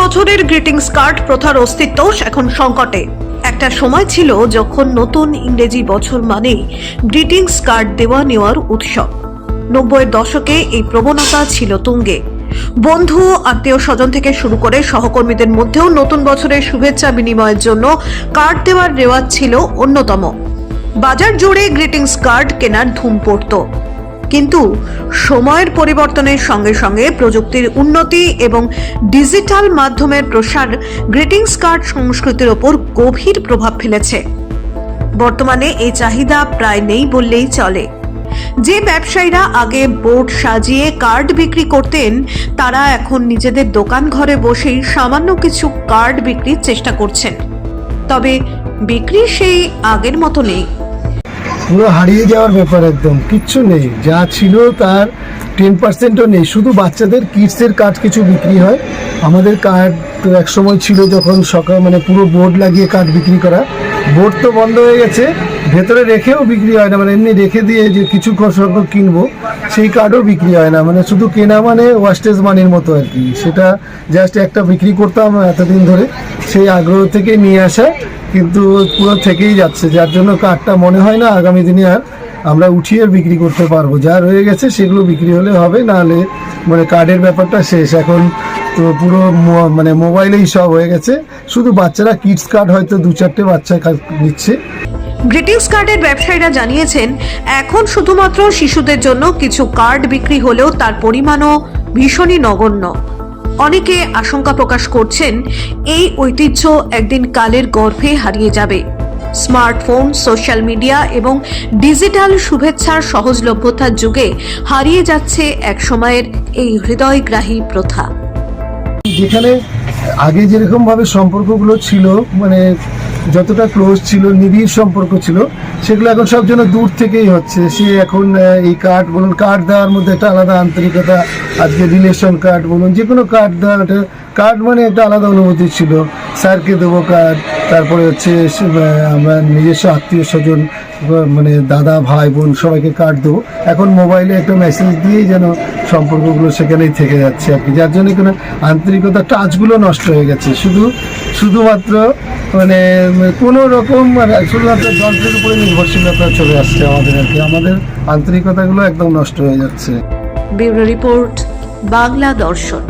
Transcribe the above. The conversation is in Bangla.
বছরের গ্রিটিংস কার্ড প্রথার অস্তিত্ব এখন সংকটে। একটা সময় ছিল যখন নতুন ইংরেজি বছর মানেই গ্রিটিংস কার্ড দেওয়া নেওয়ার উৎসব। নব্বইয়ের দশকে এই প্রবণতা ছিল তুঙ্গে। বন্ধু, আত্মীয় স্বজন থেকে শুরু করে সহকর্মীদের মধ্যেও নতুন বছরের শুভেচ্ছা বিনিময়ের জন্য কার্ড দেওয়ার রেওয়াজ ছিল অন্যতম। বাজার জুড়ে গ্রিটিংস কার্ড কেনার ধুম পড়তো। কিন্তু সময়ের পরিবর্তনের সঙ্গে সঙ্গে প্রযুক্তির উন্নতি এবং ডিজিটাল মাধ্যমের প্রসার গ্রিটিংস কার্ড সংস্কৃতির ওপর গভীর প্রভাব ফেলেছে। বর্তমানে এই চাহিদা প্রায় নেই বললেই চলে। যে ব্যবসায়ীরা আগে বোর্ড সাজিয়ে কার্ড বিক্রি করতেন, তারা এখন নিজেদের দোকান ঘরে বসেই সামান্য কিছু কার্ড বিক্রির চেষ্টা করছেন। তবে বিক্রি সেই আগের মতো নেই। পুরো হারিয়ে যাওয়ার ব্যাপার একদম, কিচ্ছু নেই। যা ছিল তার টেন পার্সেন্টও নেই। শুধু বাচ্চাদের কিডসের কার্ড কিছু বিক্রি হয়। আমাদের তো এক সময় ছিল যখন সকাল মানে পুরো বোর্ড লাগিয়ে কাঠ বিক্রি করা। বোর্ড তো বন্ধ হয়ে গেছে। ভেতরে রেখেও বিক্রি হয় না মানে এমনি রেখে দিয়ে যে কিছু সংখ্যক কিনবো, সেই কার্ডও বিক্রি হয় না মানে শুধু কেনা মানে ওয়াস্টেজ মানির মতো আর কি। সেটা জাস্ট একটা বিক্রি করতাম এতদিন ধরে, সেই আগ্রহ থেকে নিয়ে আসা, কিন্তু পুরো থেকেই যাচ্ছে, যার জন্য কার্ডটা মনে হয় না আগামী দিনে আর আমরা উঠিয়ে বিক্রি করতে পারব। যা রয়ে গেছে সেগুলো বিক্রি হলে হবে নাহলে মানে কার্ডের ব্যাপারটা শেষ। এখন তো পুরো মানে মোবাইলেই সব হয়ে গেছে, শুধু বাচ্চারা কিডস কার্ড হয়তো দু চারটে বাচ্চা নিচ্ছে। গ্রিটিংস কার্ডের ব্যবসায়ীরা জানিয়েছেন, এখন শুধুমাত্র শিশুদের জন্য কিছু কার্ড বিক্রি হলেও তার পরিমাণও ভীষণই নগণ্য। অনেকে আশঙ্কা প্রকাশ করছেন, এই ঐতিহ্য একদিন কালের গর্ভে হারিয়ে যাবে। স্মার্টফোন, সোশ্যাল মিডিয়া এবং ডিজিটাল শুভেচ্ছার সহজলভ্যতার যুগে হারিয়ে যাচ্ছে এক সময়ের এই হৃদয়গ্রাহী প্রথা। যেখানে আগে যেরকম ভাবে সম্পর্কগুলো ছিল মানে যতটা ক্লোজ ছিল, নিবিড় সম্পর্ক ছিল, সেগুলো এখন সব যেন দূর থেকেই হচ্ছে। সে এখন এই কার্ড বলুন কার্ড দেওয়ার মধ্যে একটা আলাদা আন্তরিকতা, আজকে রিলেশন কার্ড বলুন যে কোনো কার্ড দেওয়া একটা কার্ড মানে একটা আলাদা অনুভূতি ছিল। স্যারকে দেবো কার্ড তারপরে হচ্ছে আমরা নিজস্ব আত্মীয় স্বজন মানে দাদা, ভাই, বোন সবাইকে কার্ড দেবো। এখন মোবাইলে একটা মেসেজ দিয়েই যেন সম্পর্কগুলো সেখানেই থেকে যাচ্ছে আর কি। যার জন্য কোনো আন্তরিকতা টাচগুলো নষ্ট হয়ে গেছে। শুধু, শুধুমাত্র মানে কোনো রকম মানে শুধুমাত্র যন্ত্রের উপরে নির্ভরশীলতা চলে আসছে আমাদের আর কি। আমাদের আন্তরিকতাগুলো একদম নষ্ট হয়ে যাচ্ছে। ব্যুরো রিপোর্ট, বাংলা দর্শন।